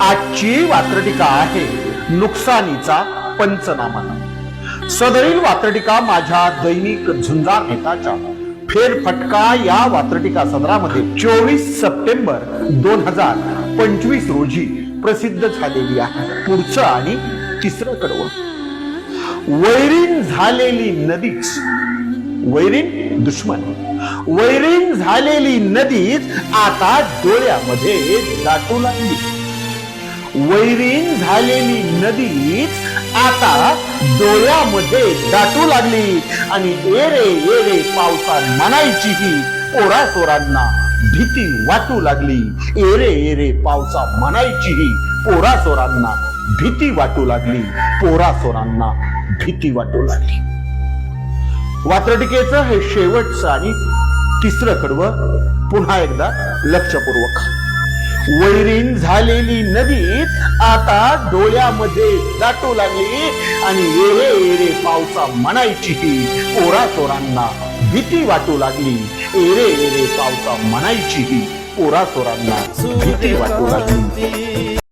आजची वात्रटिका आहे नुकसानीचा पंचनामा. सदरील वात्रटिका माझ्या दैनिक झुंजार नेताच्या फेरफटका या वात्रटिका सदरामध्ये चोवीस सप्टेंबर दोन हजार पंचवीस रोजी प्रसिद्ध झालेली आहे. पुढचं आणि तिसरं कडवं. वैरीण झालेली नदीच वैरीण दुश्मन वैरीण झालेली नदीच आता डोळ्यामध्ये दाटू लागली. वैरीण झालेली नदीच आता डोळ्यामध्ये दाटू लागली. आणि एरे एरे पावसा म्हणायची ही पोरा चोरांना भीती वाटू लागली. एरे एरे पावसा म्हणायची ही पोरा चोरांना भीती वाटू लागली. पोरा चोरांना भीती वाटू लागली. वात्रटिकेचं हे शेवटचं आणि तिसरं कडवं पुन्हा एकदा लक्षपूर्वक. वैरीण झालेली नदी आता डोळ्यामध्ये दाटू लागली आणि एरे एरे पावसा म्हणायची ही पोरा चोरांना भीती वाटू लागली. एरे एरे पावसा म्हणायची ही पोरा चोरांना भीती वाटू लागली.